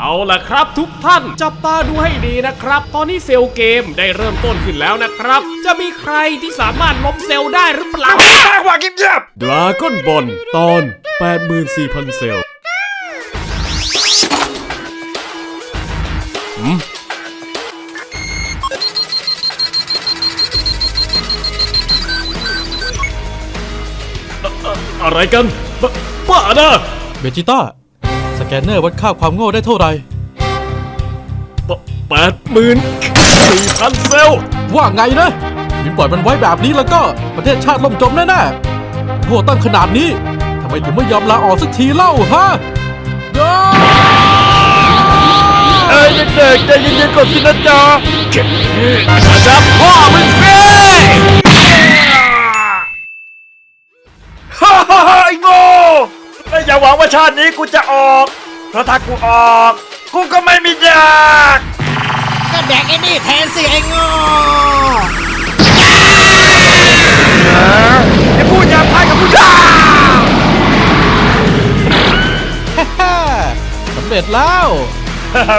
เอาล่ะครับทุกท่านจับตาดูให้ดีนะครับ ตอนนี้เซลล์เกมได้เริ่มต้นขึ้นแล้วนะครับ จะมีใครที่สามารถล้มเซลล์ได้หรือเปล่ามากกว่ากิบเยียบดราก้อนบอลตอน 84,000 เซลล์หืมอะอะอะไรกันบบ้านะเบจิต้าส แกนเนอร์วัดค่าความโง่ได้เท่าไหร่แปดหมื่นสี่พันเซลล์ว่าไงนะยินปล่อยมันไว้แบบนี้แล้วก็ประเทศชาติล่มจมแน่ๆโง่ตั้งขนาดนี้ทำไมถึงไม่ยอมลาออกสักทีเล่าฮะย่าเอ้ยเด็กๆใจเย็นๆก่อนสินะจ๊ะจับพ่อมึงสิฮ่าฮ่าฮ่าไอ้โง่และอย่าหวังว่าชาตินี้กูจะออก เพราะถ้ากูออก กูก็ไม่มีอยากก็แดกไอ้นี่แทนสิไอ้โง่ไอ้พูดหยาบคายกับผู้ชายฮ่าสำเร็จแล้ว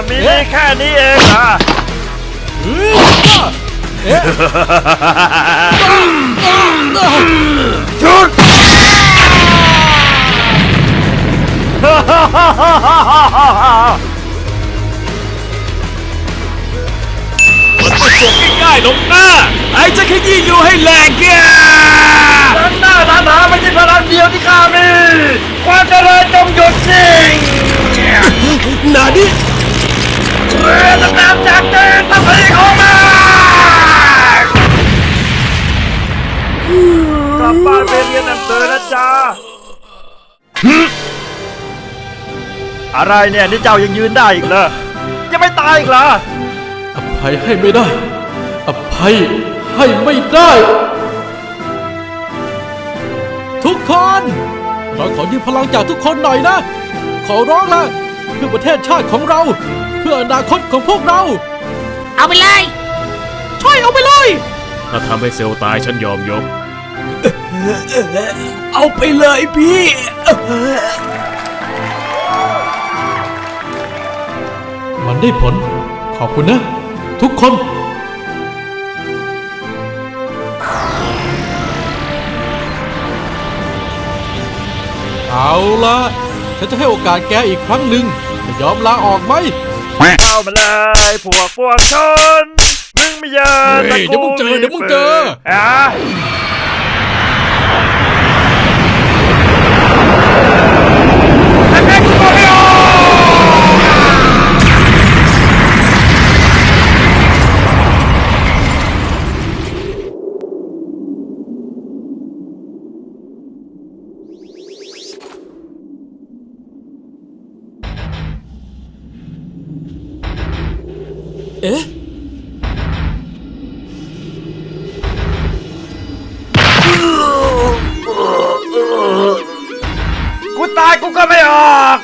มีดีแค่นี้เองเหรอเฮ้ยย่าเอ๊ะชุด มันไม่จบง่ายๆหรอกนะไอ้จะขยี้อยู่ให้แหลกแกทั้งหน้าฐานะไม่ใช่พลังเดียวที่ข้ามี ความเจริญจงหยุดสิ่งนาดิเรือดำน้ำจากเจนทัพพีของมันกลับบ้านไปเรียนหนังสือนะจ๊ะ อะไรเนี่ยนี่เจ้ายังยืนได้อีกเหรอยังไม่ตายอีกเหรออภัยให้ไม่ได้ อภัยให้ไม่ได้ ทุกคนเราขอยืมพลังจากทุกคนหน่อยนะ ขอร้องละเพื่อประเทศชาติของเรา เพื่ออนาคตของพวกเรา เอาไปเลยช่วยเอาไปเลย ถ้าทำให้เซลล์ตายฉันยอมยก เอาไปเลยพี่ มันได้ผล ขอบคุณนะ ทุกคน เอาละฉันจะให้โอกาสแกอีกครั้งหนึ่งจะยอมลาออกไหมเข้ามาเลยพวกพวกชนมึงไม่เยอะเฮ้ยเดี๋ยวมึงเจอเดี๋ยวมึงเจอ อะ กูตายกูก็ไม่ออก